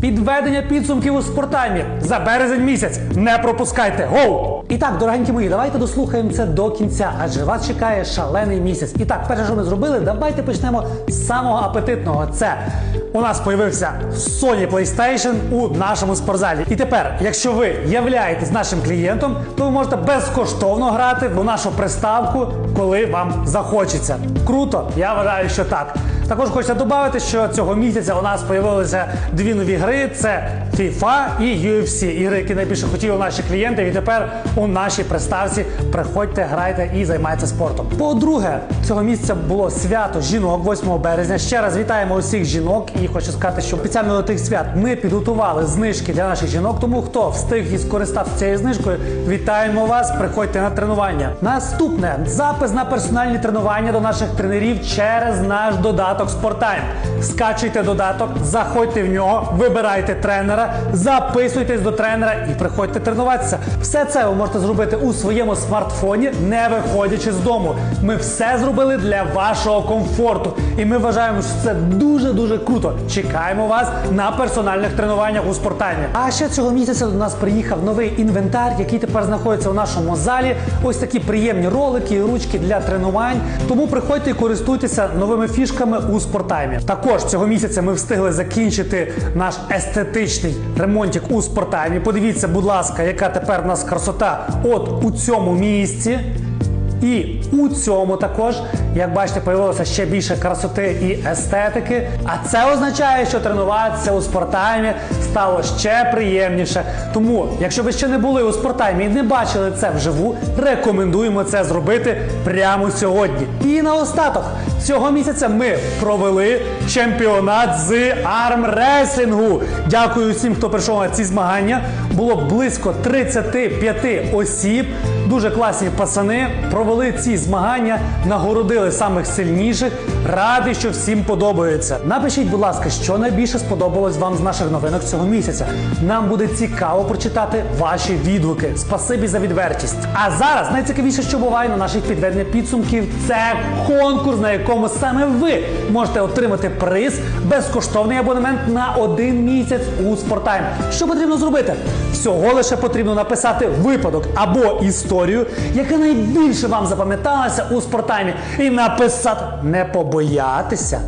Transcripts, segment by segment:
Підведення підсумків у спортаймі за березень місяць. Не пропускайте. Гоу! І так, дорогенькі мої, давайте дослухаємо це до кінця, адже вас чекає шалений місяць. І так, перше, що ми зробили, давайте почнемо з самого апетитного. Це у нас появився Sony PlayStation у нашому спортзалі. І тепер, якщо ви являєтесь нашим клієнтом, то ви можете безкоштовно грати в нашу приставку, коли вам захочеться. Круто, я вважаю, що так. Також хочеться додати, що цього місяця у нас з'явилися дві нові гри: це FIFA і UFC. Ігри, які найбільше хотіли наші клієнти. І тепер у нашій приставці приходьте, грайте і займайтеся спортом. По-друге, цього місяця було свято жінок 8 березня. Ще раз вітаємо усіх жінок і хочу сказати, що спеціально до тих свят ми підготували знижки для наших жінок. Тому хто встиг і скористався цією знижкою, вітаємо вас. Приходьте на тренування. Наступне запис на персональні тренування до наших тренерів через наш додаток Спорттайм. Скачуйте додаток, заходьте в нього, вибирайте тренера, записуйтесь до тренера і приходьте тренуватися. Все це ви можете зробити у своєму смартфоні, не виходячи з дому. Ми все зробили для вашого комфорту, і ми вважаємо, що це дуже дуже круто. Чекаємо вас на персональних тренуваннях у спортаймі. А ще цього місяця до нас приїхав новий інвентар, який тепер знаходиться у нашому залі. Ось такі приємні ролики і ручки для тренувань. Тому приходьте і користуйтеся новими фішками у спортаймі. Також цього місяця ми встигли закінчити наш естетичний ремонтик у спортаймі. Подивіться, будь ласка, яка тепер в нас красота от у цьому місці. І у цьому також, як бачите, появилося ще більше красоти і естетики. А це означає, що тренуватися у спортаймі стало ще приємніше. Тому, якщо ви ще не були у спортаймі і не бачили це вживу, рекомендуємо це зробити прямо сьогодні. І наостаток, цього місяця ми провели чемпіонат з армреслінгу. Дякую всім, хто прийшов на ці змагання. Було близько 35 осіб. Дуже класні пацани провели ці змагання, нагородили самих сильніших. Радий, що всім подобається. Напишіть, будь ласка, що найбільше сподобалось вам з наших новинок цього місяця. Нам буде цікаво прочитати ваші відгуки. Спасибі за відвертість. А зараз найцікавіше, що буває на наших підведеннях підсумків, це конкурс, на якому саме ви можете отримати приз безкоштовний абонемент на один місяць у Спорттайм. Що потрібно зробити? Всього лише потрібно написати випадок або історію, яка найбільше вам запам'яталася у спорттаймі, і написати не побоятися.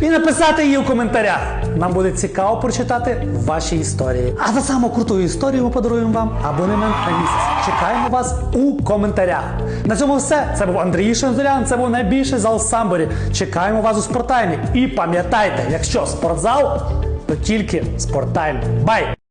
І написати її у коментарях. Нам буде цікаво прочитати ваші історії. А за саму круту історію ми подаруємо вам абонемент на місяць. Чекаємо вас у коментарях. На цьому все. Це був Андрій Шензелян, це був найбільший зал Самборі. Чекаємо вас у спорттаймі. І пам'ятайте, якщо спортзал, то тільки спорттайм. Бай!